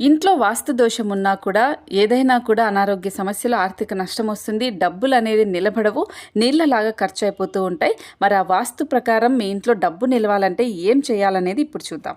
ఇంట్లో వాస్తు దోషం ఉన్నా కూడా ఏదైనా కూడా అనారోగ్య సమస్యలు ఆర్థిక నష్టం వస్తుంది డబ్బులు అనేది నిలబడవు నీళ్ళలాగా ఖర్చు అయిపోతూ ఉంటాయి. మరి ఆ వాస్తు ప్రకారం మీ ఇంట్లో డబ్బు నిలవాలంటే ఏం చేయాలనేది ఇప్పుడు చూద్దాం.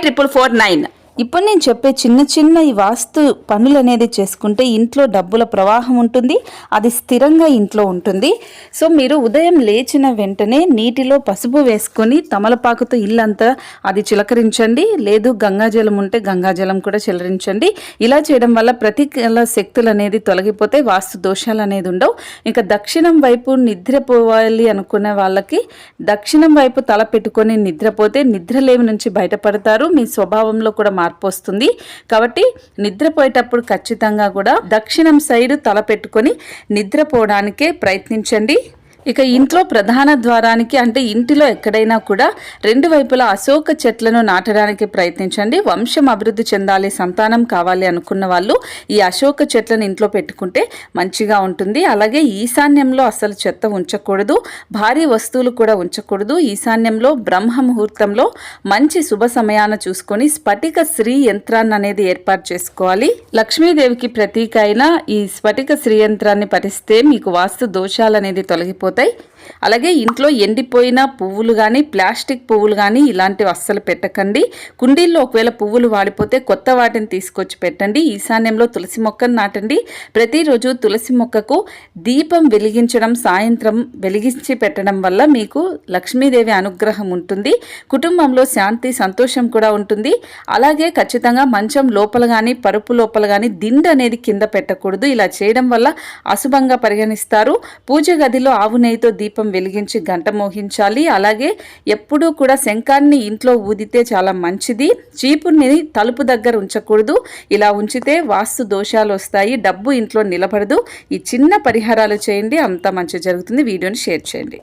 triple four nine ఇప్పుడు నేను చెప్పే చిన్న చిన్న ఈ వాస్తు పనులు అనేది చేసుకుంటే ఇంట్లో డబ్బుల ప్రవాహం ఉంటుంది అది స్థిరంగా ఇంట్లో ఉంటుంది. సో మీరు ఉదయం లేచిన వెంటనే నీటిలో పసుపు వేసుకొని తమలపాకుతో ఇల్లంతా అది చిలకరించండి. లేదు గంగాజలం ఉంటే గంగాజలం కూడా చిలరించండి ఇలా చేయడం వల్ల ప్రతికూల శక్తులు అనేది తొలగిపోతే వాస్తు దోషాలు అనేది ఉండవు. ఇంకా దక్షిణం వైపు నిద్రపోవాలి అనుకునే వాళ్ళకి దక్షిణం వైపు తల పెట్టుకొని నిద్రపోతే నిద్రలేమి నుంచి బయటపడతారు. మీ స్వభావంలో కూడా మార్పు వస్తుంది. కాబట్టి నిద్రపోయేటప్పుడు ఖచ్చితంగా కూడా దక్షిణం సైడ్ తల పెట్టుకొని నిద్రపోవడానికే ప్రయత్నించండి. ఇక ఇంట్లో ప్రధాన ద్వారానికి అంటే ఇంటిలో ఎక్కడైనా కూడా రెండు వైపులా అశోక చెట్లను నాటడానికి ప్రయత్నించండి. వంశం అభివృద్ధి చెందాలి సంతానం కావాలి అనుకున్న వాళ్ళు ఈ అశోక చెట్లను ఇంట్లో పెట్టుకుంటే మంచిగా ఉంటుంది. అలాగే ఈశాన్యంలో అసలు చెత్త ఉంచకూడదు భారీ వస్తువులు కూడా ఉంచకూడదు. ఈశాన్యంలో బ్రహ్మ ముహూర్తంలో మంచి శుభ సమయాన చూసుకొని స్ఫటిక శ్రీ యంత్రాన్ని అనేది ఏర్పాటు చేసుకోవాలి. లక్ష్మీదేవికి ప్రతీక అయిన ఈ స్ఫటిక శ్రీ యంత్రాన్ని పరిస్తే మీకు వాస్తు దోషాలు అనేది తొలగిపోతాయి అలాగే ఇంట్లో ఎండిపోయిన పువ్వులు కానీ ప్లాస్టిక్ పువ్వులు కానీ ఇలాంటివి అస్సలు పెట్టకండి. కుండీల్లో ఒకవేళ పువ్వులు వాడిపోతే కొత్త వాటిని తీసుకొచ్చి పెట్టండి. ఈశాన్యంలో తులసి మొక్కను నాటండి. ప్రతిరోజు తులసి మొక్కకు దీపం వెలిగించడం సాయంత్రం వెలిగించి పెట్టడం వల్ల మీకు లక్ష్మీదేవి అనుగ్రహం ఉంటుంది. కుటుంబంలో శాంతి సంతోషం కూడా ఉంటుంది. అలాగే ఖచ్చితంగా మంచం లోపల కానీ పరుపు లోపల కానీ దిండు అనేది కింద పెట్టకూడదు. ఇలా చేయడం వల్ల అశుభంగా పరిగణిస్తారు. పూజ గదిలో ఆవు నెయ్యితో దీపం వెలిగించి గంట మోహించాలి. అలాగే ఎప్పుడూ కూడా శంఖాన్ని ఇంట్లో ఊదితే చాలా మంచిది. చీపుని తలుపు దగ్గర ఉంచకూడదు. ఇలా ఉంచితే వాస్తు దోషాలు వస్తాయి. డబ్బు ఇంట్లో నిలబడదు. ఈ చిన్న పరిహారాలు చేయండి. అంత మంచి జరుగుతుంది. వీడియోని షేర్ చేయండి.